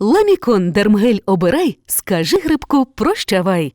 Ламікон Дермгель обирай, скажи грибку прощавай.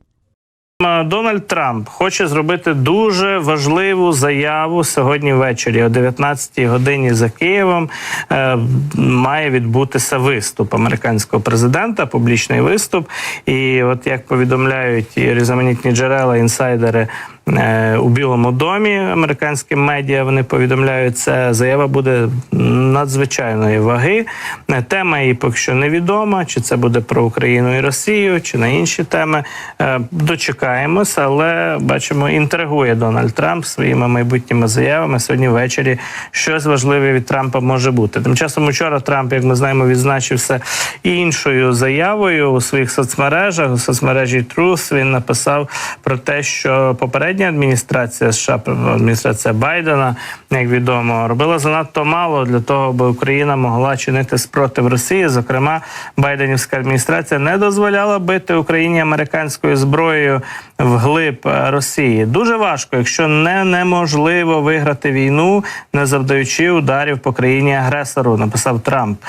Дональд Трамп хоче зробити дуже важливу заяву сьогодні ввечері о 19-й годині за Києвом. Е, має відбутися виступ американського президента, публічний виступ. І от як повідомляють різноманітні джерела, інсайдери. Е, У Білому домі американським медіа вони повідомляють, це заява буде надзвичайної ваги. Е, Тема її поки що невідома, чи це буде про Україну і Росію, чи на інші теми. Е, Дочекаємося, але бачимо, інтригує Дональд Трамп своїми майбутніми заявами. Сьогодні ввечері щось важливе від Трампа може бути. Тим часом учора Трамп, як ми знаємо, відзначився іншою заявою у своїх соцмережах. У соцмережі Truth він написав про те, що попередня адміністрація США, адміністрація Байдена, як відомо, робила занадто мало для того, аби Україна могла чинити спротив Росії. Зокрема, Байденівська адміністрація не дозволяла бити Україні американською зброєю вглиб е, Росії. Дуже важко, якщо не неможливо виграти війну, не завдаючи ударів по країні агресору. Написав Трамп.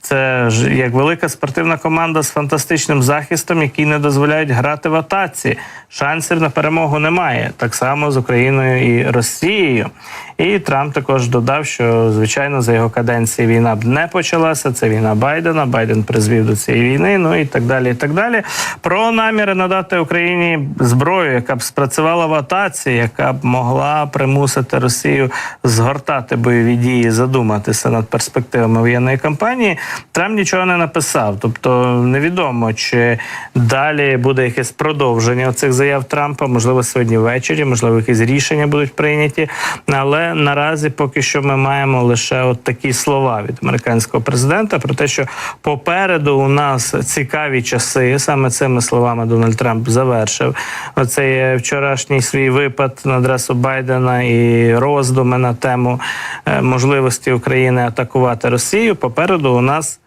Це ж як велика спортивна команда з фантастичним захистом, які не дозволяють грати в атаці. Шансів на перемогу немає. Так само з Україною і Росією. І Трамп також додав, що звичайно за його каденції війна б не почалася. Це війна Байдена. Байден призвів до цієї війни. Ну і так далі. І так далі. Про наміри надати Україні зброю, яка б спрацювала в атаці, яка б могла примусити Росію згортати бойові дії, задуматися над перспективами воєнної кампанії. Трамп нічого не написав. Тобто невідомо, чи далі буде якесь продовження цих заяв Трампа. Можливо, сьогодні ввечері, можливо, якісь рішення будуть прийняті. Але наразі поки що ми маємо лише от такі слова від американського президента про те, що попереду у нас цікаві часи. Саме цими словами Дональд Трамп завершив оцей е, вчорашній свій випад на адресу Байдена і роздуми на тему е, можливості України атакувати Росію. Попереду у нас.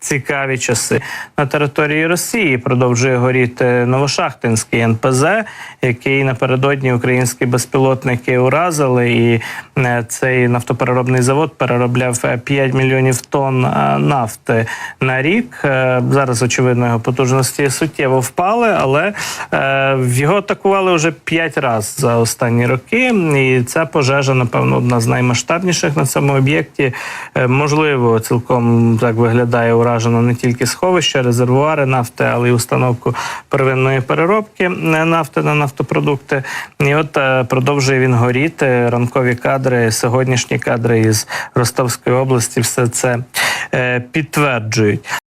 Цікаві часи на території Росії продовжує горіти Новошахтинський НПЗ, який напередодні українські безпілотники уразили, і е, цей нафтопереробний завод переробляв е, 5 мільйонів тонн е, нафти на рік. Е, Зараз очевидно його потужності суттєво впали, але е, його атакували вже 5 разів за останні роки. І ця пожежа, напевно, одна з наймасштабніших на цьому об'єкті. Е, Можливо, цілком так виглядає уражено не тільки сховища, резервуари нафти, але й установку первинної переробки е, нафти на нафтопродукти. І от е, продовжує він горіти. Ранкові кадри, сьогоднішні кадри із Ростовської області, все це е, підтверджують.